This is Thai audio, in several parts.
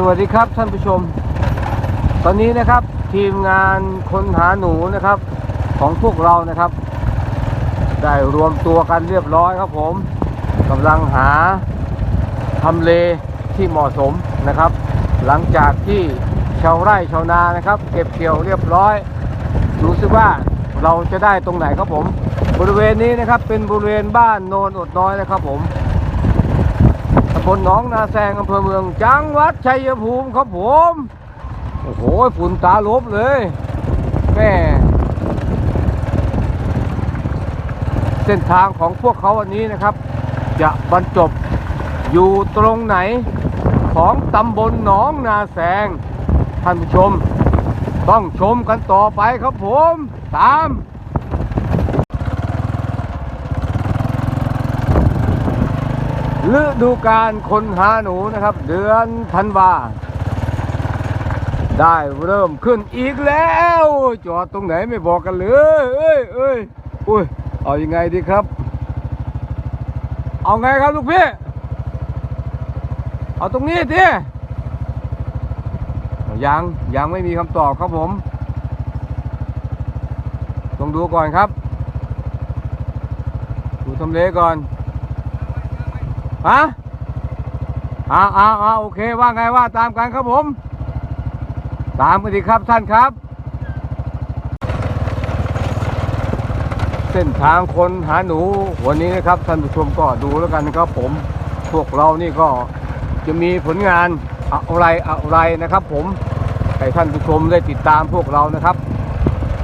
สวัสดีครับท่านผู้ชม ตอนนี้นะครับทีมงานคนหาหนูนะครับ ของพวกเรานะครับ ได้รวมตัวกันเรียบร้อยครับผมกำลังหาทำเลที่เหมาะสมนะครับ หลังจากที่ชาวไร่ชาวนานะครับ เก็บเกี่ยวเรียบร้อยดูซิว่าเราจะได้ตรงไหนครับผม บริเวณนี้นะครับเป็นบริเวณบ้านโนนอดน้อยนะครับผม บลหนองนาแซงอำเภอเมืองจังหวัดชัยภูมิครับผม โอ้โหฝุ่นตาลบเลยแม่เส้นทางของพวกเขาวันนี้นะครับ จะบรรจบอยู่ตรงไหนของตำบลหนองนาแสง ท่านผู้ชม ต้องชมกันต่อไปครับผม ตาม ฤดูการคนหาหนูนะครับ เดือนธันวาได้เริ่มขึ้นอีกแล้ว จอดตรงไหนไม่บอกกันเลยเอ้ยเอ้ยอุ้ยเอายังไงดีครับ เอาไงครับลูกพี่ เอาตรงนี้ดิยังยังไม่มีคำตอบครับผมต้องดูก่อนครับดูทำเลก่อน ฮะอ้าวอ้าวอ้าวโอเคว่าไงว่าตามกันครับผม ตามกันดีครับท่านครับ เส้นทางคนหาหนูวันนี้นะครับท่านผู้ชมก็ดูแล้วกันนะครับ ผมพวกเรานี่ก็จะมีผลงานอะไรอะไรนะครับ ผมให้ท่านผู้ชมได้ติดตามพวกเรานะครับ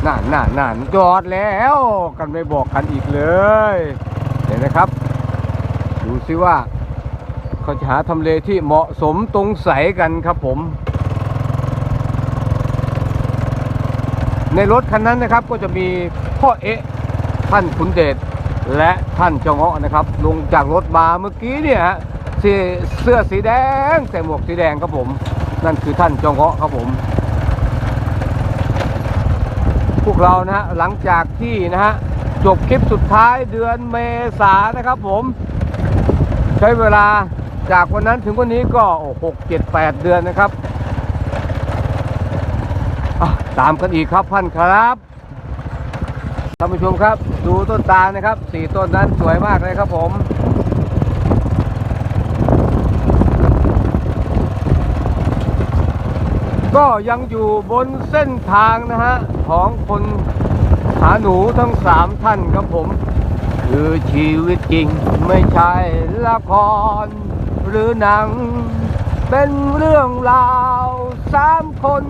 น่านน่านน่านจอดแล้วกันไม่บอกกันอีกเลย เห็นนะครับ ดูซิว่า เขาจะหาทำเลที่เหมาะสมตรงใสกันครับผม ในรถคันนั้นนะครับก็จะมีพ่อเอ๊ะท่านขุนเดชและท่านเจ้าเงาะนะครับ ลงจากรถมาเมื่อกี้เนี่ยฮะเสื้อเสื้อสีแดงใส่หมวกสีแดงครับผม นั่นคือท่านเจ้าเงาะครับผม พวกเรานะฮะหลังจากที่นะฮะจบคลิปสุดท้ายเดือนเมษานะครับผม ใช้เวลา จากวันนั้นถึงวันนี้ก็หกเจ็ดแปดเดือนนะครับตามกันอีกครับท่านครับท่านผู้ชมครับดูต้นตาลนะครับสี่ต้นนั้นสวยมากเลยครับผมก็ยังอยู่บนเส้นทางนะฮะ ของคนหาหนูทั้งสามท่านครับผม คือชีวิตจริงไม่ใช่ละคร หรือหนัง เป็นเรื่องราวสามคน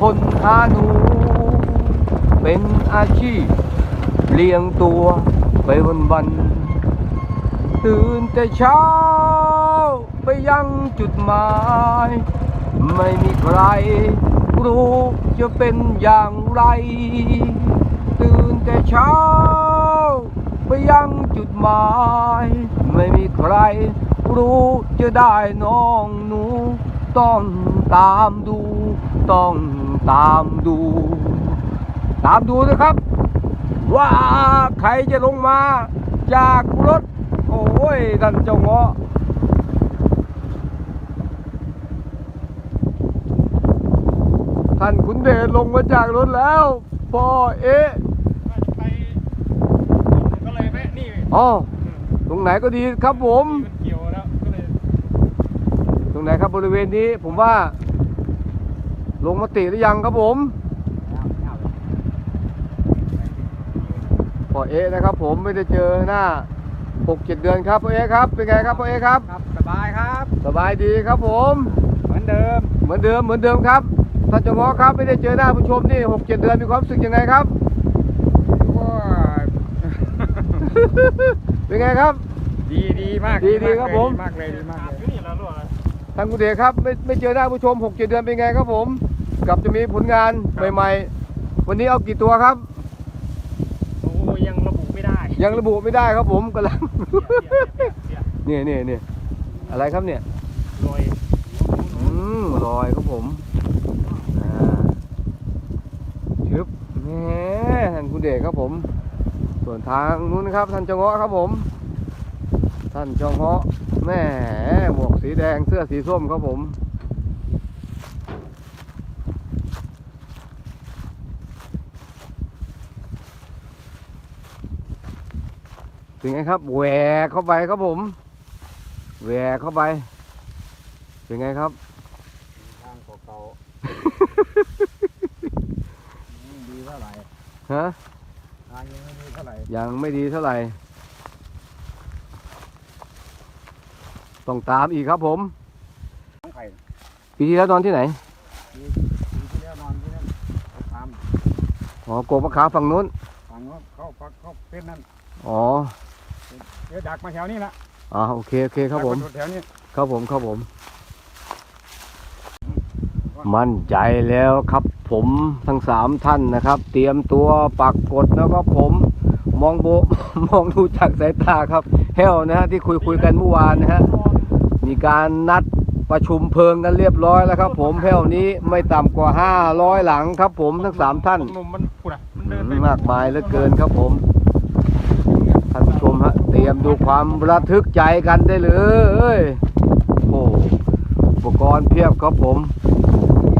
คนหาหนู เป็นอาชีพ เลี้ยงตัวไปวันวันตื่นแต่เช้า ไปยังจุดหมาย ไม่มีใคร รู้จะเป็นอย่างไร ตื่นแต่เช้า ไปยังจุดหมาย ไม่มีใคร รู้จะได้น้องหนู ต้องตามดู ต้องตามดู ตามดูนะครับ ว่าใครจะลงมาจากรถ โอ้ยท่านเจ้าเงาะท่านขุนเดชลงมาจากรถแล้วพ่อเอ๊ะไปก็เลยแวะนี่อ๋อตรงไหนก็ดีครับผม มันเกี่ยวแล้วก็เลย ต รงไหนครับบริเวณนี้ผมว่า ลงมติหรือยังครับผมพ่อเอ๊ะนะครับ ผมไม่ได้เจอหน้าหกเจ็ดเดือนครับพ่อเอ๊ะครับ เป็นไงครับพ่อเอ๊ะครับครับ สบายครับ สบายดีครับผม เหมือนเดิม เหมือนเดิมเหมือนเดิมครับท่านเจงอครับไม่ได้เจอหน้าผู้ชมนี่หกเจ็ดเดือนมีความรู้สึกยังไงครับว่าเป็นไงครับ ดีดีมากดีดีครับผมดีมากเลยดีมากเลยนี่แล้วลูก ทางคุณเดชครับไม่ไม่เจอหน้าผู้ชมหกเจ็ดเดือนเป็นไงครับผมกับจะมีผลงานใหม่ๆ วันนี้เอากี่ตัวครับ โอ้ยังระบุไม่ได้ยังระบุไม่ได้ครับผมกำลังเสียนี่นี่นี่อะไรครับเนี่ยลอยอืมลอยครับผมอ่าชึบแหมท่านคุณเดชครับผม ส่วนทางนู้นนะครับท่านเจาเงาะครับผม ท่านเจาเงาะแหม่หมวก สีแดงเสื้อสีส้มครับผม ถึงไงครับแหวกเข้าไปครับผมแหวกเข้าไป ถึงไงครับทางเก่าๆดีเท่าไหร่ฮะยังไม่ดีเท่าไหร่ยังไม่ดีเท่าไหร่ ต้องตามอีกครับผมน้องไข่ปีที่แล้วนอนที่ไหนดีดีที่แล้วนอนที่นั่นเขาทอ๋อโกบมะขามฝั่งนู้นำฝั่งนู้นเข้าพักเข้าเป็นนั่นอ๋อ เดี๋ยวดักมาแถวนี้ละอ่าโอเคโอเคครับผม ดักาแถวนี้ครับผมครับผม มั่นใจแล้วครับผมทั้งสามท่านนะครับ เตรียมตัวปักกดแล้วก็ผม มองโบ มองดูจากสายตาครับเฮลนะฮะที่คุยคุยกันเมื่อวานนะฮะมีการนัดประชุมเพลิงกันเรียบร้อยแล้วครับผมเฮลนี้ไม่ต่ำกว่า 500 หลังครับผมทั้งสามท่านหนุ่มมันปุ่นอะมันเดินไปมากมายเหลือเกินครับผมท่านผู้ชมฮะเตรียมดูความระทึกใจกันได้เลยโอ้อุปกรณ์เพียบครับผม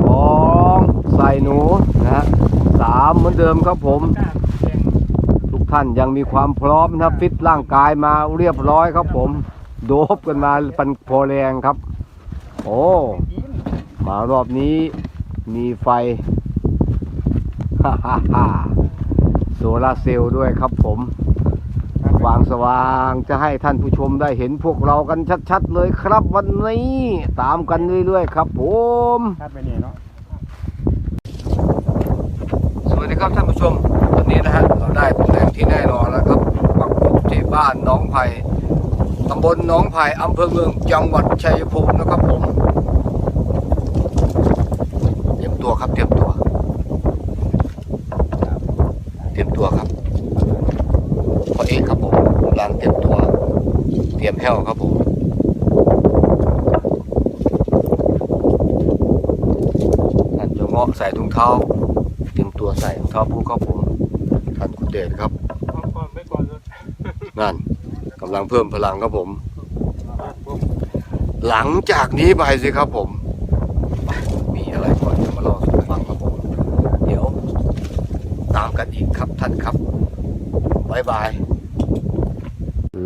สองใส่หนูนะฮะสามเหมือนเดิมครับผมกล้าแข่ง ท่านยังมีความพร้อมนะครับฟิตร่างกายมาเรียบร้อยครับผม โดบกันมาปันพอแรงครับ โอ้ มารอบนี้มีไฟฮ่าฮ่าฮ่าโซลาร์เซลล์ด้วยครับผมวางสว่างจะให้ท่านผู้ชมได้เห็นพวกเรากันชัดๆเลยครับวันนี้ ตามกันเรื่อยๆครับผมคาดไปนี่เนาะ สวัสดีครับท่านผู้ชมตอนนี้นะฮะเราได้ตำแหน่งที่แน่นอนแล้วครับปักหมุดที่ บ้านหน้องไผ่ตำบลหน้องไผ่อำเภอเมืองจังหวัดชัยภูมินะครับผมเตรียมตัวครับเตรียมตัวเตรียมตัวครับพอเอกครับผมกำลังเตรียมตัว เตรียมแห้วครับผมท่านจะเงาะใส่ถุงเท้า เตรียมตัวใส่รองเท้าบูทครับผมท่านคุณเดชครับ เอาก่อนไปก่อนเลย นั่นกำลังเพิ่มพลังครับผม หลังจากนี้ไปสิครับผม มีอะไรก่อนจะมาเล่าสู่ฟังครับผม เดี๋ยว ตามกันอีกครับท่านครับบายบาย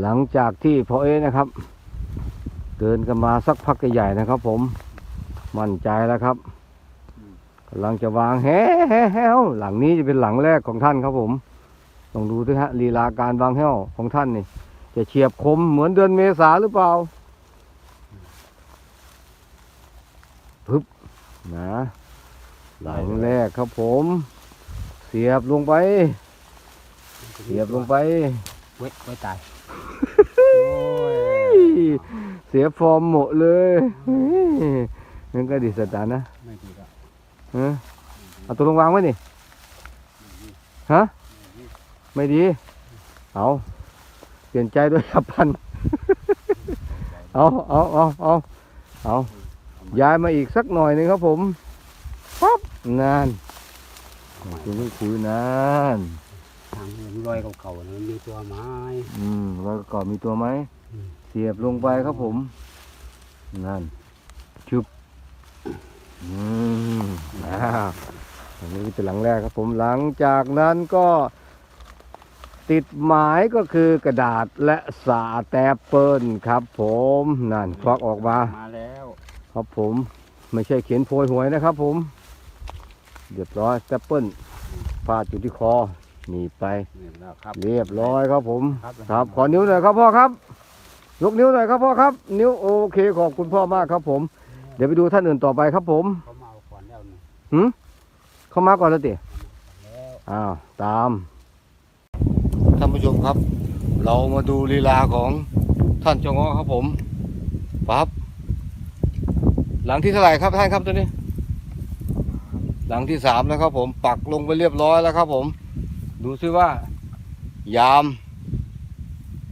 หลังจากที่พอเอนะครับ เดินกันมาสักพักใหญ่ๆนะครับ ผม มั่นใจแล้วครับกำลังจะวางแฮ้แฮ้หลังนี้จะเป็นหลังแรกของท่านครับผม ต้องดูด้วยฮะลีลาการวางแห้วของท่านนี่ จะเฉียบคมเหมือนเดือนเมษาหรือเปล่าปึ๊บนะหลังแรกครับผม เสียบลงไป เสียบลงไปเว้ยไว้ตายเสียฟอร์มหมดเลยนั่นก็ดิสตาร์นะไม่ดีละฮะเอาตัวลงวางไว้นี่ฮะ ไม่ดี เอาเปลี่ยนใจด้วยครับพัน เอาเอาเอาเอาเอาย้ายมาอีกสักหน่อยหนึงครับผมปั๊บนานคุณต้องคุยนานทางรอยเก่าๆนั้นมีตัวไม้ อืมแล้วก็มีตัวไหมอืมเสียบลงไปครับผม นั่นชุบ อืมอ้าวอันนี้เป็นหลังแรกครับผมหลังจากนั้นก็ ติดหมายก็คือกระดาษและสาแตปเปิลครับ ผมนั่นควักออกมามาแล้ว ครับผมไม่ใช่เขียนโพยหวยนะครับ ผมเรียบร้อยแตปเปิลพาดอยู่ที่คอหนีบไปนี่แล้วครับเรียบร้อยครับผมครับครับขอนิ้วหน่อยครับพ่อครับยกนิ้วหน่อยครับพ่อครับ นิ้วโอเคขอบคุณพ่อมากครับ ผม เดี๋ยวไปดูท่านอื่นต่อไปครับผมเขามาเอาก่อนแล้วนี่หืมเข้ามาก่อนแล้วติแล้วอ้าวตามท่าน ผู้ชมครับ เรามาดูลีลาของท่านจงอครับผมปั๊บหลังที่เท่าไหร่ครับท่านครับตัวนี้ หลังที่สามแล้วครับผมปักลงไปเรียบร้อยแล้วครับผม ดูซิว่า ยาม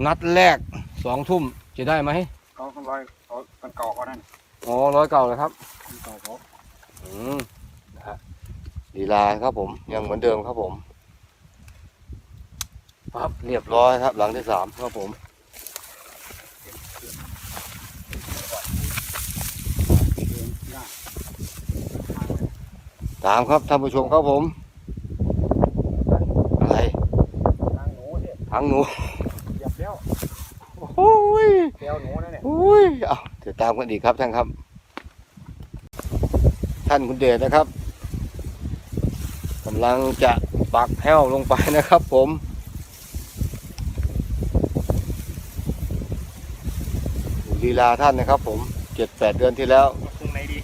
นัดแรกสองทุ่มจะได้ไหมเขาเขารอยเขามันเก่าเขานั่นอ๋อร้อยเก่าเลยครับมันเก่าเขาอืมนะฮะลีลาครับผมยังเหมือนเดิมครับผม ปั๊บเรียบร้อยครับหลังที่สามครับผมเองยากตามครับท่านผู้ชมครับผม อะไรทางหนูเนี่ยทั้งหนูเหยียบแล้วยเตียวหนูนะเนี่ยอุ้ยเอาเดี๋ยวตามกันอีกครับท่านครับ ท่านคุณเดชนะครับกำลังจะปักแห้วลงไปนะครับผม ลีลาท่านนะครับ ผมเจ็ดแปดเดือนที่แล้วตรงไหนดี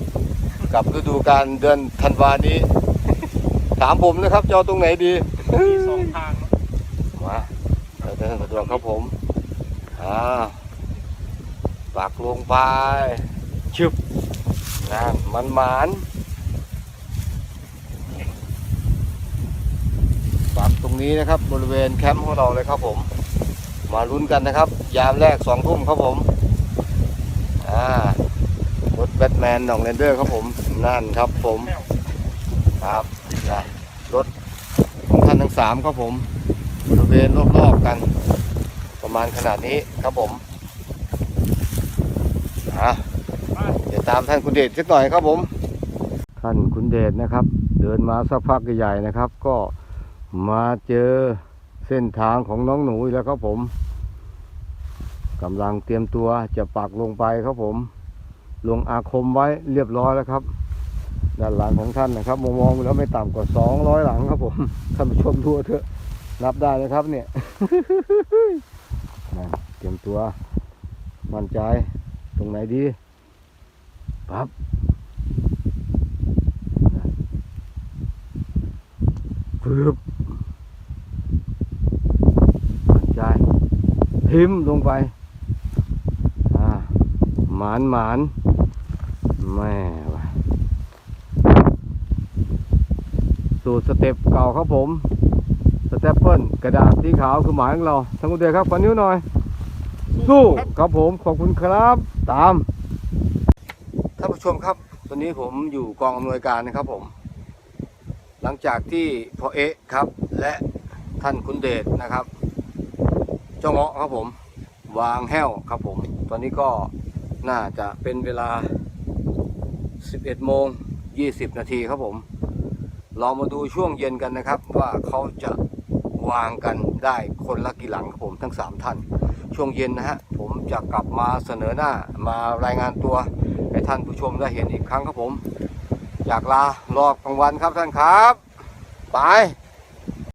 กับฤดูการเดือนธันวานี้ ถามผมนะครับจะเอาตรงไหนดีมีสองทางมาเราจะสะดวกครับผมอ่าปักลงไปชึบนั่นมันหมานปักตรงนี้นะครับบริเวณแคมป์ของเราเลยครับผม มาลุ้นกันนะครับ ยามแรกสองทุ่มครับผม อ่ารถแบทแมนหนองเรนเดอร์ครับผมนั่นครับผมครับนะรถของท่านทั้งสามครับผมบริเวณรอบๆกัน ประมาณขนาดนี้ครับผมอะเดี๋ยวตามท่านคุณเดชสักหน่อยครับผม ท่านคุณเดชนะครับ เดินมาสักพักใหญ่ๆนะครับ ก็มาเจอเส้นทางของน้องหนูแล้วครับผม กำลังเตรียมตัวจะปักลงไปครับผม ลงอาคมไว้เรียบร้อยแล้วครับ ด้านหลังของท่านนะครับ มองมองๆแล้วไม่ต่ำกว่าสองร้อยหลังครับผมท่านผู้ชมดูเถอะ นับได้นะครับเนี่ยเตรียมตัวมั่นใจตรงไหนดีปั๊บนั่นปึ๊บมั่นใจพิมพ์ลงไป หมานหมานแม่วะสูตรสเต็ปเก่าครับผมสเตปเปิลกระดาษสีขาวคือหมายของเราทั้งหมดเดียครับขอนิ้วหน่อย สู้ครับผมขอบคุณครับตามท่านผู้ชมครับ ตอนนี้ผมอยู่กองอำนวยการนะครับผม หลังจากที่พอเอะครับ และท่านคุณเดชนะครับ เจ้าเงาะครับผม วางแห้วครับผม ตอนนี้ก็ น่าจะเป็นเวลา 11โมง20 นาทีครับผมเรามาดูช่วงเย็นกันนะครับ ว่าเขาจะวางกันได้คนละกี่หลังครับผมทั้ง 3 ท่าน ช่วงเย็นนะฮะผมจะกลับมาเสนอหน้ามารายงานตัว ให้ท่านผู้ชมได้เห็นอีกครั้งครับผม อยากลารอกลางวันครับท่านครับ ไป